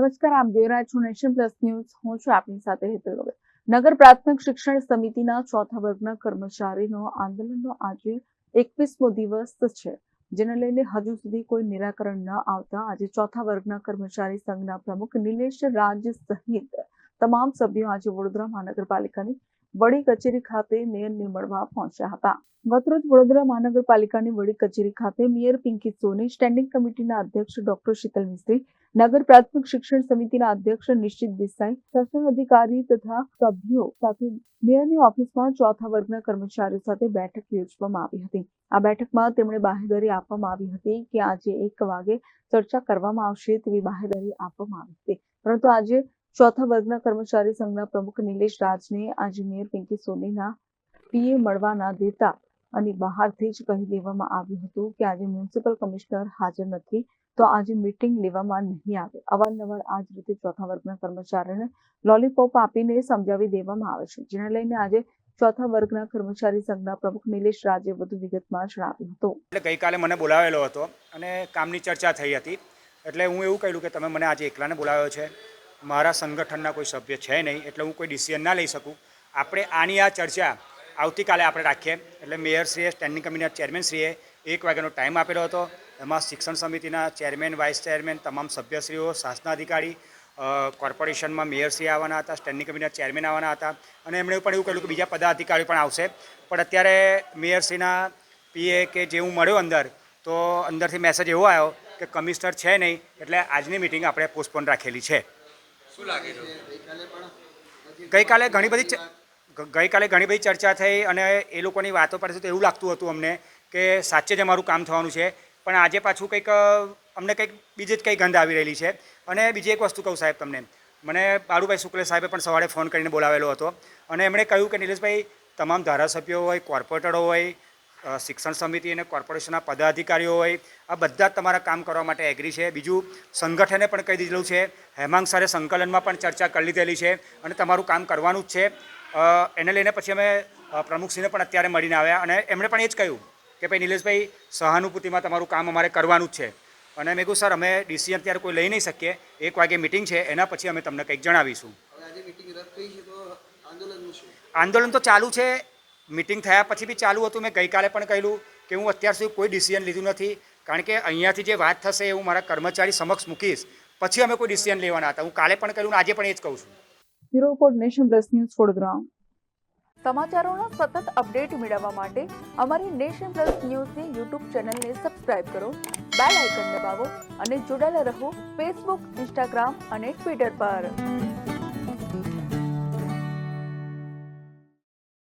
નમસ્કાર, આપ જોઈ રહ્યા છો નેશન પ્લસ ન્યૂઝ. હું છું આપની સાથે હેતલ ગોગલ નગર પ્રાથમિક શિક્ષણ સમિતિના ચોથા વર્ગના કર્મચારીનો આંદોલનનો આજે એકવીસમો દિવસ છે, જેને લઈને હજુ સુધી કોઈ નિરાકરણ ન આવતા આજે ચોથા વર્ગના કર્મચારી સંઘના પ્રમુખ નિલેશ રાજ સહિત તમામ સભ્યો આજે વડોદરા મહાનગરપાલિકાની વડી કચેરી ખાતે મેયરને મળવા પહોંચ્યા હતા. ગતરોજ વડોદરા મહાનગરપાલિકાની વડી કચેરી ખાતે મેયર પિંકી સોની, સ્ટેન્ડિંગ કમિટીના અધ્યક્ષ ડોક્ટર શીતલ મિસ્ત્રી, નગર પ્રાથમિક શિક્ષણ સમિતિના અધ્યક્ષ નિશ્ચિત દેસાઈ, શાસન અધિકારી તથા સભ્યો સાથે મેયરની ઓફિસમાં ચોથા વર્ગના કર્મચારીઓ સાથે બેઠક યોજવામાં આવી હતી. આ બેઠકમાં તેમણે બાહેધરી આપવામાં આવી હતી કે આજે એક વાગે ચર્ચા કરવામાં આવશે તેવી બાહેધરી આપવામાં આવી હતી. પરંતુ આજે ચોથા વર્ગના કર્મચારી સંઘના પ્રમુખ નિલેશ રાજને આજે મેયર પિંકી સોનીના પીએ મળવા ના દેતા અને બહારથી જ કહી દેવામાં આવ્યું હતું કે આજે મ્યુનિસિપલ કમિશનર હાજર નથી, તો આજે મીટિંગ લેવામાં નહીં આવે. અવારનવાર આ જ રીતે ચોથા વર્ગના કર્મચારીને લોલીપોપ આપીને સમજાવી દેવામાં આવે છે. જેને લઈને આજે ચોથા વર્ગના કર્મચારી સંઘના પ્રમુખ નિલેશ રાજે વધુ વિગતમાં જણાવ્યું હતું. એટલે ગઈકાલે મને બોલાવેલો હતો અને કામની ચર્ચા થઈ હતી. એટલે હું એવું કહ્યું કે તમે મને આજે એકલાને બોલાવ્યો છે. મારા સંગઠનના કોઈ સભ્ય છે નહીં, એટલે હું કોઈ ડિસિઝન ના લઈ શકું. આપણે આની આ ચર્ચા આવતીકાલે આપણે રાખીએ. એટલે મેયરશ્રીએ સ્ટેન્ડિંગ કમિટીના ચેરમેનશ્રીએ એક વાગ્યાનો ટાઈમ આપેલો હતો. એમાં શિક્ષણ સમિતિના ચેરમેન વાઇસ ચેરમેન તમામ સભ્યશ્રીઓ, શાસનાધિકારી કોર્પોરેશનમાં મેયરશ્રી આવવાના હતા સ્ટેન્ડિંગ કમિટીના ચેરમેન આવવાના હતા. અને એમણે પણ એવું કહ્યું કે બીજા પદાધિકારીઓ પણ આવશે. પણ અત્યારે મેયરશ્રીના પીએ કે જે હું મળ્યો અંદર, તો અંદરથી મેસેજ એવો આવ્યો કે કમિશનર છે નહીં, એટલે આજની મિટિંગ આપણે પોસ્ટપોન રાખેલી છે. ગઈકાલે ઘણી બધી ગઈકાલે ઘણી બધી ચર્ચા થઈ અને એ લોકોની વાતો પરથી તો એવું લાગતું હતું અમને કે સાચે જ અમારું કામ થવાનું છે. પણ આજે પાછું કંઈક અમને કંઈક બીજી જ કંઈ ગંધ આવી રહેલી છે. અને બીજી એક વસ્તુ કહું સાહેબ તમને. મને બાળુભાઈ શુક્લ સાહેબે પણ સવારે ફોન કરીને બોલાવેલો હતો. અને એમણે કહ્યું કે નિલેશભાઈ તમામ ધારાસભ્યો હોય કોર્પોરેટરો હોય શિક્ષણ સમિતિ અને કોર્પોરેશનના પદાધિકારીઓ હોય આ બધા જ તમારા કામ કરવા માટે એગ્રી છે. બીજું સંગઠને પણ કહી દીધેલું છે. હેમાંગ સારે સંકલનમાં પણ ચર્ચા કરી લીધેલી છે અને તમારું કામ કરવાનું જ છે. એને લઈને પછી અમે પ્રમુખસિંહને પણ અત્યારે મળીને આવ્યા અને એમણે પણ એ જ કહ્યું કે ભાઈ નિલેશભાઈ સહાનુભૂતિમાં તમારું કામ અમારે કરવાનું જ છે. અને મેં કહ્યું સર અમે ડીસીએમ ત્યારે કોઈ લઈ નહીં શકીએ. એક વાગે મિટિંગ છે. એના પછી અમે તમને કંઈક જણાવીશું. આંદોલન તો ચાલુ છે. મિટિંગ થયા પછી બી ચાલુ હતું. મેં ગઈકાલે પણ કહેલું કે હું અત્યાર સુધી કોઈ ડિસિઝન લીધું નથી. કારણ કે અહીંયાથી જે વાત થશે એ હું મારા કર્મચારી સમક્ષ મૂકીશ. પછી અમે કોઈ ડિસિઝન લેવાના હતા. હું કાલે પણ કહ્યું આજે પણ એ જ કહું છું. Bureau report nation plus news Vadodara સમાચારોના સતત અપડેટ મેળવવા માટે અમારી નેશન પ્લસ ન્યૂઝની યુટ્યુબ ચેનલને સબસ્ક્રાઇબ કરો બેલ આઇકન દબાવો અને જોડાયેલા રહો ફેસબુક ઇન્સ્ટાગ્રામ અને ટ્વિટર પર.